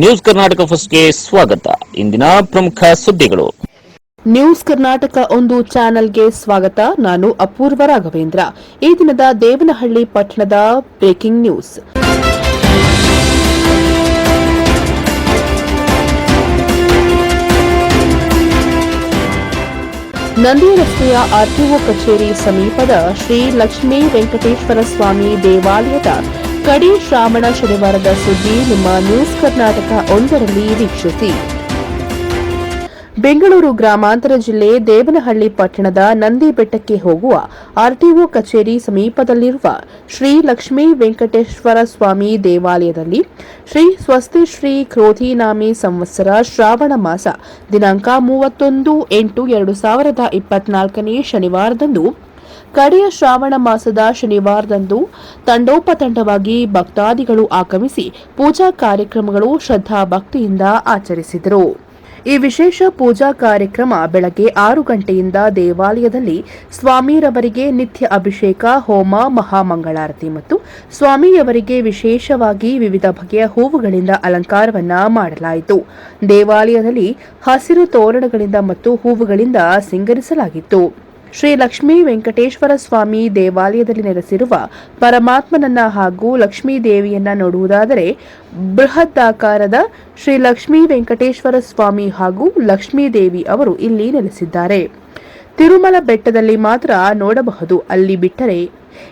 News Karnataka ಫಸ್ಟ್ಗೆ ಸ್ವಾಗತ. ಇಂದಿನ ಪ್ರಮುಖ ಸುದ್ದಿಗಳು. ನ್ಯೂಸ್ ಕರ್ನಾಟಕ ಒಂದು ಚಾನೆಲ್ಗೆ ಸ್ವಾಗತ. ನಾನು ಅಪೂರ್ವ ರಾಘವೇಂದ್ರ. ಈ ದಿನದ ದೇವನಹಳ್ಳಿ ಪಟ್ಟಣದ ಬ್ರೇಕಿಂಗ್ ನ್ಯೂಸ್. ನಂದಿ ರಸ್ತೆಯ ಆರ್ಟಿಒ ಕಚೇರಿ ಸಮೀಪದ ಶ್ರೀ ಲಕ್ಷ್ಮೀ ವೆಂಕಟೇಶ್ವರ ಸ್ವಾಮಿ ದೇವಾಲಯದ ಕಡಿ ಶ್ರಾವಣ ಶನಿವಾರದ ಸುದ್ದಿ. ನಿಮ್ಮ ನ್ಯೂಸ್ ಕರ್ನಾಟಕ ಒಂದರಲ್ಲಿ ವೀಕ್ಷಿಸಿ. ಬೆಂಗಳೂರು ಗ್ರಾಮಾಂತರ ಜಿಲ್ಲೆ ದೇವನಹಳ್ಳಿ ಪಟ್ಟಣದ ನಂದಿ ಬೆಟ್ಟಕ್ಕೆ ಹೋಗುವ ಆರ್ಟಿಒ ಕಚೇರಿ ಸಮೀಪದಲ್ಲಿರುವ ಶ್ರೀ ಲಕ್ಷ್ಮೀ ವೆಂಕಟೇಶ್ವರ ಸ್ವಾಮಿ ದೇವಾಲಯದಲ್ಲಿ ಶ್ರೀ ಸ್ವಸ್ತಿ ಶ್ರೀ ಕ್ರೋಧಿನಾಮಿ ಸಂವತ್ಸರ ಶ್ರಾವಣ ಮಾಸ ದಿನಾಂಕ ಮೂವತ್ತೊಂದು ಎಂಟು ಎರಡು ಸಾವಿರದ ಇಪ್ಪತ್ನಾಲ್ಕನೇ ಶನಿವಾರದಂದು ಕಡೆಯ ಶ್ರಾವಣ ಮಾಸದ ಶನಿವಾರದಂದು ತಂಡೋಪತಂಡವಾಗಿ ಭಕ್ತಾದಿಗಳು ಆಗಮಿಸಿ ಪೂಜಾ ಕಾರ್ಯಕ್ರಮಗಳು ಶ್ರದ್ಧಾ ಭಕ್ತಿಯಿಂದ ಆಚರಿಸಿದರು. ಈ ವಿಶೇಷ ಪೂಜಾ ಕಾರ್ಯಕ್ರಮ ಬೆಳಗ್ಗೆ ಆರು ಗಂಟೆಯಿಂದ ದೇವಾಲಯದಲ್ಲಿ ಸ್ವಾಮಿರವರಿಗೆ ನಿತ್ಯ ಅಭಿಷೇಕ, ಹೋಮ, ಮಹಾಮಂಗಳಾರತಿ ಮತ್ತು ಸ್ವಾಮಿಯವರಿಗೆ ವಿಶೇಷವಾಗಿ ವಿವಿಧ ಬಗೆಯ ಹೂವುಗಳಿಂದ ಅಲಂಕಾರವನ್ನ ಮಾಡಲಾಯಿತು. ದೇವಾಲಯದಲ್ಲಿ ಹಸಿರು ತೋರಣಗಳಿಂದ ಮತ್ತು ಹೂವುಗಳಿಂದ ಸಿಂಗರಿಸಲಾಗಿತ್ತು. ಶ್ರೀ ಲಕ್ಷ್ಮೀ ವೆಂಕಟೇಶ್ವರ ಸ್ವಾಮಿ ದೇವಾಲಯದಲ್ಲಿ ನೆಲೆಸಿರುವ ಪರಮಾತ್ಮನನ್ನ ಹಾಗೂ ಲಕ್ಷ್ಮೀ ದೇವಿಯನ್ನ ನೋಡುವುದಾದರೆ ಬೃಹದಾಕಾರದ ಶ್ರೀ ಲಕ್ಷ್ಮೀ ವೆಂಕಟೇಶ್ವರ ಸ್ವಾಮಿ ಹಾಗೂ ಲಕ್ಷ್ಮೀ ದೇವಿ ಅವರು ಇಲ್ಲಿ ನೆಲೆಸಿದ್ದಾರೆ. ತಿರುಮಲ ಬೆಟ್ಟದಲ್ಲಿ ಮಾತ್ರ ನೋಡಬಹುದು. ಅಲ್ಲಿ ಬಿಟ್ಟರೆ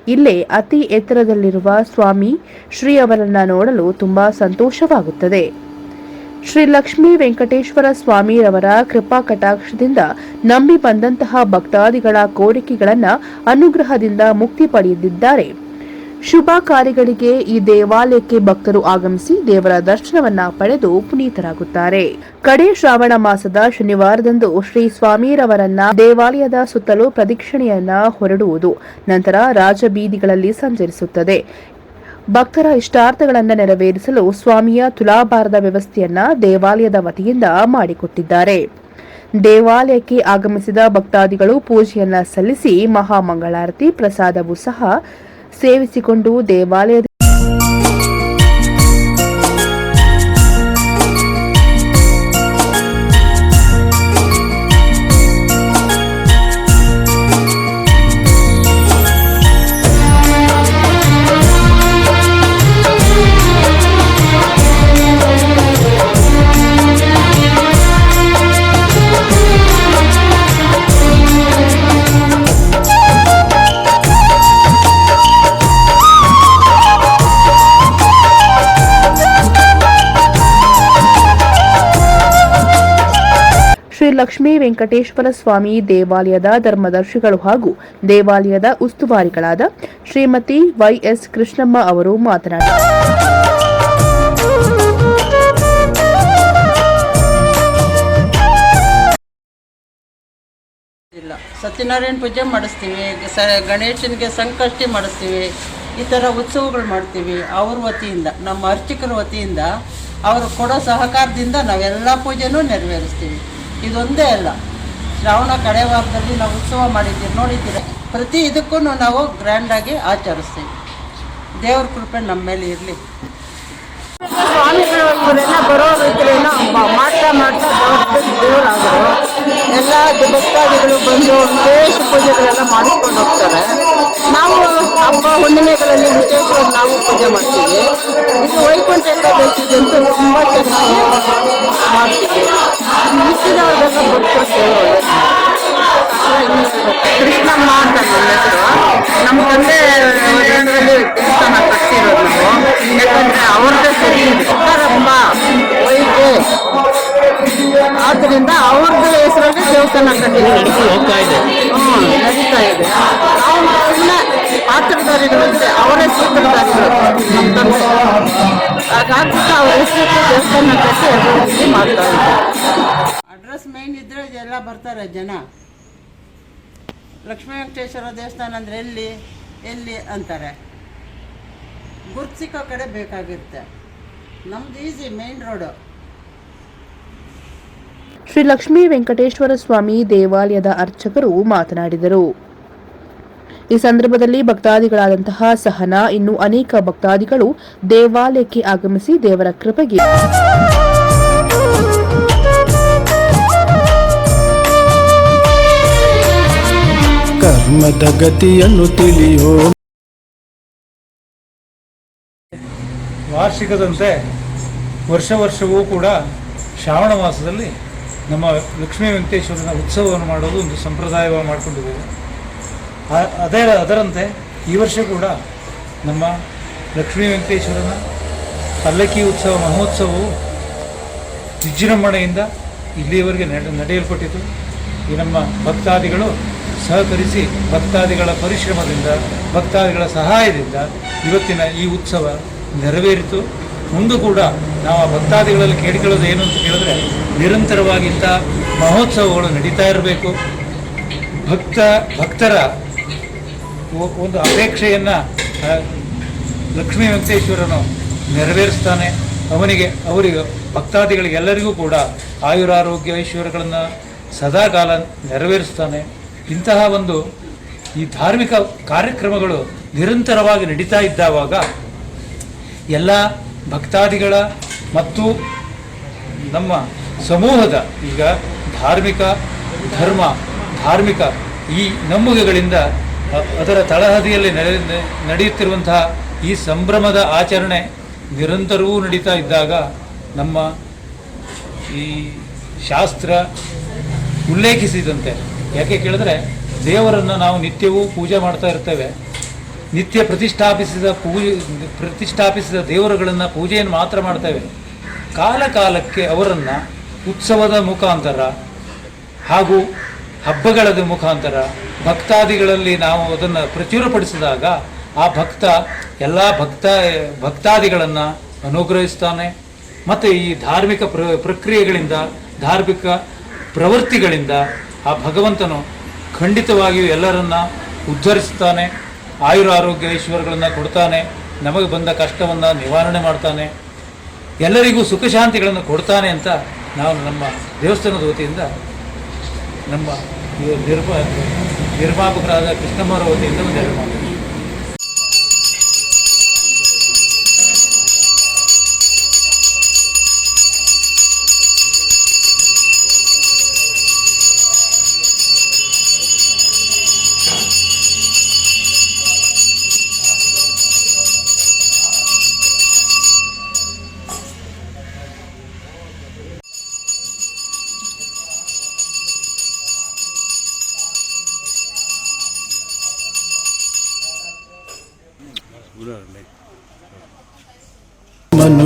ಇಲ್ಲೇ ಅತಿ ಎತ್ತರದಲ್ಲಿರುವ ಸ್ವಾಮಿ ಶ್ರೀ ಅವರನ್ನ ನೋಡಲು ತುಂಬಾ ಸಂತೋಷವಾಗುತ್ತದೆ. ಶ್ರೀ ಲಕ್ಷ್ಮೀ ವೆಂಕಟೇಶ್ವರ ಸ್ವಾಮಿರವರ ಕೃಪಾ ಕಟಾಕ್ಷದಿಂದ ನಂಬಿ ಬಂದಂತಹ ಭಕ್ತಾದಿಗಳ ಕೋರಿಕೆಗಳನ್ನು ಅನುಗ್ರಹದಿಂದ ಮುಕ್ತಿ ಪಡೆದಿದ್ದಾರೆ. ಶುಭ ಕಾರ್ಯಗಳಿಗೆ ಈ ದೇವಾಲಯಕ್ಕೆ ಭಕ್ತರು ಆಗಮಿಸಿ ದೇವರ ದರ್ಶನವನ್ನ ಪಡೆದು ಪುನೀತರಾಗುತ್ತಾರೆ. ಕಡೆ ಶ್ರಾವಣ ಮಾಸದ ಶನಿವಾರದಂದು ಶ್ರೀ ಸ್ವಾಮಿರವರನ್ನ ದೇವಾಲಯದ ಸುತ್ತಲೂ ಪ್ರದಕ್ಷಿಣೆಯನ್ನ ಹೊರಡುವುದು ನಂತರ ರಾಜಬೀದಿಗಳಲ್ಲಿ ಸಂಚರಿಸುತ್ತದೆ. ಭಕ್ತರ ಇಷ್ಟಾರ್ಥಗಳನ್ನು ನೆರವೇರಿಸಲು ಸ್ವಾಮಿಯ ತುಲಾಭಾರದ ವ್ಯವಸ್ಥೆಯನ್ನ ದೇವಾಲಯದ ವತಿಯಿಂದ ಮಾಡಿಕೊಟ್ಟಿದ್ದಾರೆ. ದೇವಾಲಯಕ್ಕೆ ಆಗಮಿಸಿದ ಭಕ್ತಾದಿಗಳು ಪೂಜೆಯನ್ನ ಸಲ್ಲಿಸಿ ಮಹಾಮಂಗಳಾರತಿ ಪ್ರಸಾದವೂ ಸಹ ಸೇವಿಸಿಕೊಂಡು ದೇವಾಲಯದ ಲಕ್ಷ್ಮೀ ವೆಂಕಟೇಶ್ವರ ಸ್ವಾಮಿ ದೇವಾಲಯದ ಧರ್ಮದರ್ಶಿಗಳು ಹಾಗೂ ದೇವಾಲಯದ ಉಸ್ತುವಾರಿಗಳಾದ ಶ್ರೀಮತಿ ವೈಎಸ್ ಕೃಷ್ಣಮ್ಮ ಅವರು ಮಾತನಾಡಿ ಇಲ್ಲ. ಸತ್ಯನಾರಾಯಣ ಪೂಜೆ ಮಾಡಿಸ್ತೀವಿ. ಸ ಗಣೇಶನಿಗೆ ಸಂಕಷ್ಟಿ ಮಾಡಿಸ್ತೀವಿ. ಈ ಥರ ಉತ್ಸವಗಳು ಮಾಡ್ತೀವಿ. ಅವ್ರ ವತಿಯಿಂದ, ನಮ್ಮ ಅರ್ಚಕರ ವತಿಯಿಂದ ಅವರು ಕೊಡೋ ಸಹಕಾರದಿಂದ ನಾವೆಲ್ಲ ಪೂಜೆನೂ ನೆರವೇರಿಸ್ತೀವಿ. ಇದೊಂದೇ ಅಲ್ಲ. ಶ್ರಾವಣ ಕಡೆ ವಾರದಲ್ಲಿ ನಾವು ಉತ್ಸವ ಮಾಡಿದ್ದೀವಿ, ನೋಡಿದ್ದೀರ? ಪ್ರತಿ ಇದಕ್ಕೂ ನಾವು ಗ್ರ್ಯಾಂಡಾಗಿ ಆಚರಿಸ್ತೀವಿ. ದೇವ್ರ ಕೃಪೆ ನಮ್ಮ ಮೇಲೆ ಇರಲಿ. ಸ್ವಾಮಿಗಳು ಇವರೆಲ್ಲ ಬರೋ ಮಾಡ್ತಾ ಮಾಡ್ತಾ ಎಲ್ಲ ಭಕ್ತಾದಿಗಳು ಬಂದು ವಿಶೇಷ ಪೂಜೆಗಳೆಲ್ಲ ಮಾಡಿಕೊಂಡು ಹೋಗ್ತಾರೆ. ನಾವು ಹಬ್ಬ ಹುಣ್ಣಿಮೆಗಳಲ್ಲಿ ವಿಶೇಷವಾಗಿ ನಾವು ಪೂಜೆ ಮಾಡ್ತೀವಿ. ಇದು ವೈಕುಂಠ ಏಕಾದಶಿ ಅಂತೂ ತುಂಬ ಚೆನ್ನಾಗಿ ಮಾಡ್ತೀವಿ ಮಿಕ್ಕಿದವ್ರಿಗೆಲ್ಲ ಕೃಷ್ಣಮ್ಮ ಅಂತ ನನ್ನ ಹೆಸರು. ನಮ್ಮ ತಂದೆ ಹೆಸರಲ್ಲಿ ದೇವಸ್ಥಾನ ಕಟ್ಟಿರೋದು ನಾವು. ಯಾಕಂದ್ರೆ ಅವ್ರದ್ದೇ ಸರಿ ತುಂಬ ವೈದ್ಯ. ಆದ್ರಿಂದ ಅವ್ರದ್ದು ಹೆಸರಲ್ಲಿ ದೇವಸ್ಥಾನ ಕಟ್ಟಿದ್ದೀವಿ. ಹೋಗ್ತಾ ಇದೆ. ಹ್ಮ್, ನಡೀತಾ ಇದೆ. ಪಾತ್ರಧಾರಿಗಳಂತೆ ಅವರೇ ಸೂತ್ರಧಾರಿಗಳು ಆ ಹಾಗಾಗ್ಬಿಟ್ಟು ಅವ್ರ ಹೆಸರಿಗೆ ದೇವಸ್ಥಾನ ಕಟ್ಟಿ ರೀತಿ ಅಡ್ರೆಸ್ ಮೇನ್ ಇದ್ದರೆ. ಎಲ್ಲ ಬರ್ತಾರೆ ಜನ. ಲಕ್ಷ್ಮೀ ವೆಂಕಟೇಶ್ವರ ದೇವಸ್ಥಾನ ಅಂದರೆ ಎಲ್ಲಿ? ಎಲ್ಲಿ ಅಂತಾರೆ. ಗುರ್ತು ಸಿಕ್ಕೋ ಕಡೆ ಬೇಕಾಗಿರುತ್ತೆ. ನಮ್ದು ಈಸಿ ಮೇನ್ ರೋಡು ಶ್ರೀ ಲಕ್ಷ್ಮೀ ವೆಂಕಟೇಶ್ವರ ಸ್ವಾಮಿ ದೇವಾಲಯದ ಅರ್ಚಕರು ಮಾತನಾಡಿದರು. ಈ ಸಂದರ್ಭದಲ್ಲಿ ಭಕ್ತಾದಿಗಳಾದಂತಹ ಸಹನಾ ಇನ್ನು ಅನೇಕ ಭಕ್ತಾದಿಗಳು ದೇವಾಲಯಕ್ಕೆ ಆಗಮಿಸಿ ದೇವರ ಕೃಪೆಗೆ ಕರ್ಮದ ಗತಿಯನ್ನು ತಿಳಿಯೋ ವಾರ್ಷಿಕದಂತೆ ವರ್ಷ ವರ್ಷವೂ ಕೂಡ ಶ್ರಾವಣ ಮಾಸದಲ್ಲಿ ನಮ್ಮ ಲಕ್ಷ್ಮೀ ವೆಂಕಟೇಶ್ವರನ ಉತ್ಸವವನ್ನು ಮಾಡೋದು ಒಂದು ಸಂಪ್ರದಾಯವಾಗಿ ಮಾಡಿಕೊಂಡಿದ್ದೇವೆ. ಅದೇ ಅದರಂತೆ ಈ ವರ್ಷ ಕೂಡ ನಮ್ಮ ಲಕ್ಷ್ಮೀ ವೆಂಕಟೇಶ್ವರನ ಪಲ್ಲಕ್ಕಿ ಉತ್ಸವ, ಮಹೋತ್ಸವವು ವಿಜೃಂಭಣೆಯಿಂದ ಇಲ್ಲಿಯವರೆಗೆ ನಡೆ, ನಡೆಯಲ್ಪಟ್ಟಿತು. ಈ ನಮ್ಮ ಭಕ್ತಾದಿಗಳು ಸಹಕರಿಸಿ, ಭಕ್ತಾದಿಗಳ ಪರಿಶ್ರಮದಿಂದ, ಭಕ್ತಾದಿಗಳ ಸಹಾಯದಿಂದ ಇವತ್ತಿನ ಈ ಉತ್ಸವ ನೆರವೇರಿತು. ಮುಂದೂ ಕೂಡ ನಾವು ಆ ಭಕ್ತಾದಿಗಳಲ್ಲಿ ಕೇಳಿಕೊಳ್ಳೋದು ಏನು ಅಂತ ಕೇಳಿದ್ರೆ, ನಿರಂತರವಾಗಿ ಇಂಥ ಮಹೋತ್ಸವಗಳು ನಡೀತಾ ಇರಬೇಕು. ಭಕ್ತ, ಭಕ್ತರ ಒಂದು ಅಪೇಕ್ಷೆಯನ್ನು ಲಕ್ಷ್ಮೀ ವೆಂಕಟೇಶ್ವರನು ನೆರವೇರಿಸ್ತಾನೆ. ಅವನಿಗೆ, ಅವರಿಗೆ, ಭಕ್ತಾದಿಗಳಿಗೆಲ್ಲರಿಗೂ ಕೂಡ ಆಯುರಾರೋಗ್ಯ ಐಶ್ವರ್ಯಗಳನ್ನು ಸದಾಕಾಲ ನೆರವೇರಿಸ್ತಾನೆ. ಇಂತಹ ಒಂದು ಈ ಧಾರ್ಮಿಕ ಕಾರ್ಯಕ್ರಮಗಳು ನಿರಂತರವಾಗಿ ನಡೀತಾ ಇದ್ದಾವಾಗ ಎಲ್ಲ ಭಕ್ತಾದಿಗಳ ಮತ್ತು ನಮ್ಮ ಸಮೂಹದ ಈಗ ಧಾರ್ಮಿಕ ಧರ್ಮ, ಧಾರ್ಮಿಕ ಈ ನಂಬುಗೆಗಳಿಂದ ಅದರ ತಳಹದಿಯಲ್ಲಿ ನಡೆ ನಡೆಯುತ್ತಿರುವಂತಹ ಈ ಸಂಭ್ರಮದ ಆಚರಣೆ ನಿರಂತರವೂ ನಡೀತಾ ಇದ್ದಾಗ ನಮ್ಮ ಈ ಶಾಸ್ತ್ರ ಉಲ್ಲೇಖಿಸಿದಂತೆ, ಯಾಕೆ ಕೇಳಿದ್ರೆ ದೇವರನ್ನು ನಾವು ನಿತ್ಯವೂ ಪೂಜೆ ಮಾಡ್ತಾ ಇರ್ತೇವೆ. ನಿತ್ಯ ಪ್ರತಿಷ್ಠಾಪಿಸಿದ ಪೂಜೆ, ಪ್ರತಿಷ್ಠಾಪಿಸಿದ ದೇವರುಗಳನ್ನು ಪೂಜೆಯನ್ನು ಮಾತ್ರ ಮಾಡ್ತೇವೆ. ಕಾಲಕಾಲಕ್ಕೆ ಅವರನ್ನು ಉತ್ಸವದ ಮುಖಾಂತರ ಹಾಗೂ ಹಬ್ಬಗಳ ಮುಖಾಂತರ ಭಕ್ತಾದಿಗಳಲ್ಲಿ ನಾವು ಅದನ್ನು ಪ್ರಚುರಪಡಿಸಿದಾಗ ಆ ಭಕ್ತ, ಎಲ್ಲ ಭಕ್ತ, ಭಕ್ತಾದಿಗಳನ್ನು ಅನುಗ್ರಹಿಸ್ತಾನೆ. ಮತ್ತು ಈ ಧಾರ್ಮಿಕ ಪ್ರ, ಪ್ರಕ್ರಿಯೆಗಳಿಂದ, ಧಾರ್ಮಿಕ ಪ್ರವೃತ್ತಿಗಳಿಂದ ಆ ಭಗವಂತನು ಖಂಡಿತವಾಗಿಯೂ ಎಲ್ಲರನ್ನ ಉದ್ಧರಿಸ್ತಾನೆ. ಆಯುರ ಆರೋಗ್ಯ ಐಶ್ವರ್ಯಗಳನ್ನು ಕೊಡ್ತಾನೆ. ನಮಗೆ ಬಂದ ಕಷ್ಟವನ್ನು ನಿವಾರಣೆ ಮಾಡ್ತಾನೆ. ಎಲ್ಲರಿಗೂ ಸುಖ ಶಾಂತಿಗಳನ್ನು ಕೊಡ್ತಾನೆ ಅಂತ ನಾವು ನಮ್ಮ ದೇವಸ್ಥಾನದ ವತಿಯಿಂದ ನಮ್ಮ ನಿರ್ಮಾ ನಿರ್ಮಾಪಕರಾದ ಕೃಷ್ಣಮ್ಮರ ವತಿಯಿಂದ ಒಂದು ಎರಡು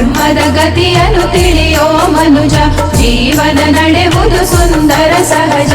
ಕರ್ಮದ ಗತಿಯನ್ನು ತಿಳಿಯೋ ಮನುಜ ಜೀವನ ನಡೆವುದು ಸುಂದರ ಸಹಜ.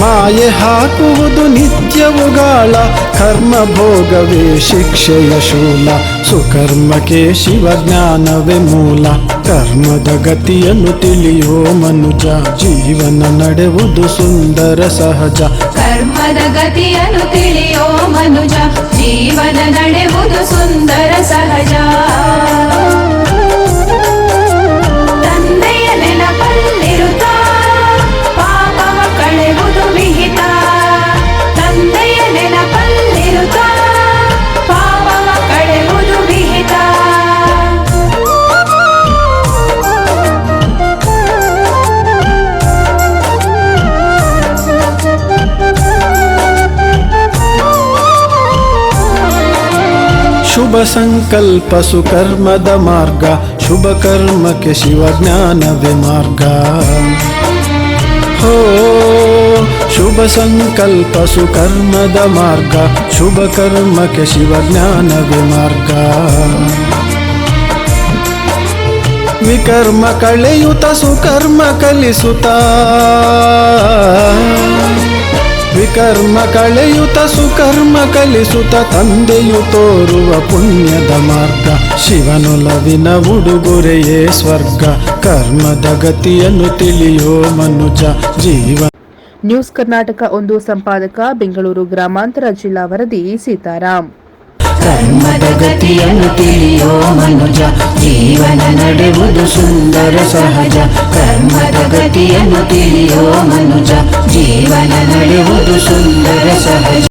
ಮಾಯೆ ಹಾಕುವುದು ನಿತ್ಯವುಗಳ ಕರ್ಮ ಭೋಗವೇ ಶಿಕ್ಷೆಯ ಶೂಲ. ಸುಕರ್ಮಕ್ಕೆ ಶಿವಜ್ಞಾನವೇ ಮೂಲ, ಕರ್ಮದ ಗತಿಯನ್ನು ತಿಳಿಯೋ ಮನುಜ. ಜೀವನ ನಡೆವುದು ಸುಂದರ ಸಹಜ. ಕರ್ಮದ ಗತಿಯನ್ನು ತಿಳಿಯೋ ಮನುಜ, ಜೀವನ ನಡೆವುದು ಸುಂದರ ಸಹಜ. ಸಂಕಲ್ಪ ಸುಕರ್ಮದ ಮಾರ್ಗ, ಶುಭ ಕರ್ಮಕ್ಕೆ ಶಿವಜ್ಞಾನವೇ ಮಾರ್ಗ. ಹೋ, ಶುಭ ಸಂಕಲ್ಪ ಸುಕರ್ಮದ ಮಾರ್ಗ, ಶುಭ ಕರ್ಮಕ್ಕೆ ಶಿವಜ್ಞಾನವೇ ಮಾರ್ಗ. ವಿಕರ್ಮ ಕಳೆಯುತ ಸುಕರ್ಮ ಕಲಿಸುತ್ತ ವಿಕರ್ಮ ಕಳೆಯುತ ಸುಕರ್ಮ ಕಲಿಸುತ್ತ ತಂದೆಯು ತೋರುವ ಪುಣ್ಯದ ಮಾರ್ಗ. ಶಿವನೊಲವಿನ ಉಡುಗೊರೆಯೇ ಸ್ವರ್ಗ. ಕರ್ಮದ ಗತಿಯನ್ನು ತಿಳಿಯೋ ಮನುಜ ಜೀವ. ನ್ಯೂಸ್ ಕರ್ನಾಟಕ ಒಂದು ಸಂಪಾದಕ ಬೆಂಗಳೂರು ಗ್ರಾಮಾಂತರ ಜಿಲ್ಲಾ ವರದಿ ಸೀತಾರಾಮ್ ಕರ್ಮದ ಗತಿಯನ್ನು ತಿಳಿಯೋ ಮನುಜ ಜೀವನ ನಡೆವುದು ಸುಂದರ ಸಹಜ ಕರ್ಮದ ಗತಿಯನ್ನು ತಿಳಿಯೋ ಮನುಜ ಜೀವನ ನಡೆವುದು ಸುಂದರ ಸಹಜ.